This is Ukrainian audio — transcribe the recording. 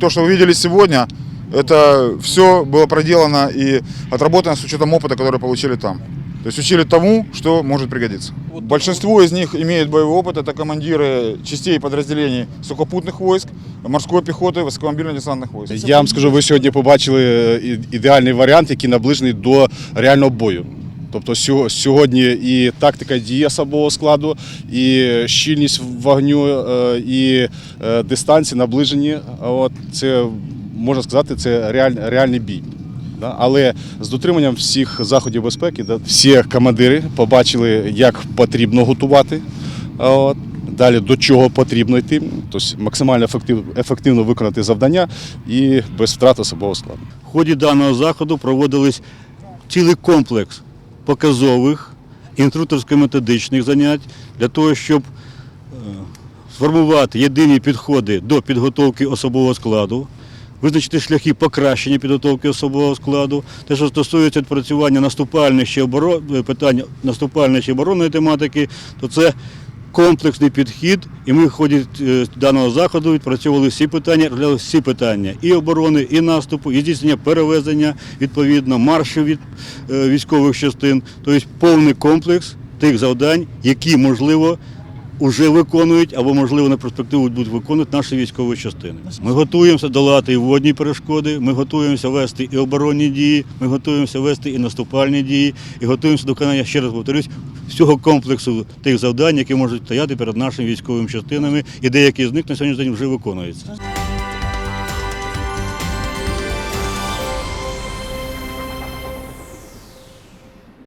То, что вы видели сегодня, это все было проделано и отработано с учетом опыта, который получили там. То есть учили тому, что может пригодиться. Большинство из них имеют боевой опыт. Это командиры частей и подразделений сухопутных войск, морской пехоты, высокомобильно-десантных войск. Я вам скажу, ви сьогодні побачили е, і- ідеальний варіант, який наближений до реального бою. Тобто сьогодні і тактика дії особового складу, і щільність вогню, е, і е, дистанції наближені. Це можна сказати, це реаль, реальний бій. Але з дотриманням всіх заходів безпеки, всі командири побачили, як потрібно готувати. От. Далі до чого потрібно йти, тобто максимально ефективно виконати завдання і без втрат особового складу. В ході даного заходу проводились цілий комплекс показових інструкторсько-методичних занять для того, щоб е, сформувати єдині підходи до підготовки особового складу, визначити шляхи покращення підготовки особового складу. Те, що стосується відпрацювання наступальних чи оборо... е, питань наступальної чи оборонної тематики, то це комплексний підхід, і ми в ході е, даного заходу відпрацьовували всі питання, розглянули всі питання і оборони, і наступу, і здійснення перевезення, відповідно, маршів від е, військових частин, тобто повний комплекс тих завдань, які можливо. Уже виконують або, можливо, на перспективу будуть виконувати наші військові частини. Ми готуємося долати і водні перешкоди, ми готуємося вести і оборонні дії, ми готуємося вести і наступальні дії, і готуємося до виконання, ще раз повторюсь, всього комплексу тих завдань, які можуть стояти перед нашими військовими частинами, і деякі з них на сьогоднішній день вже виконуються.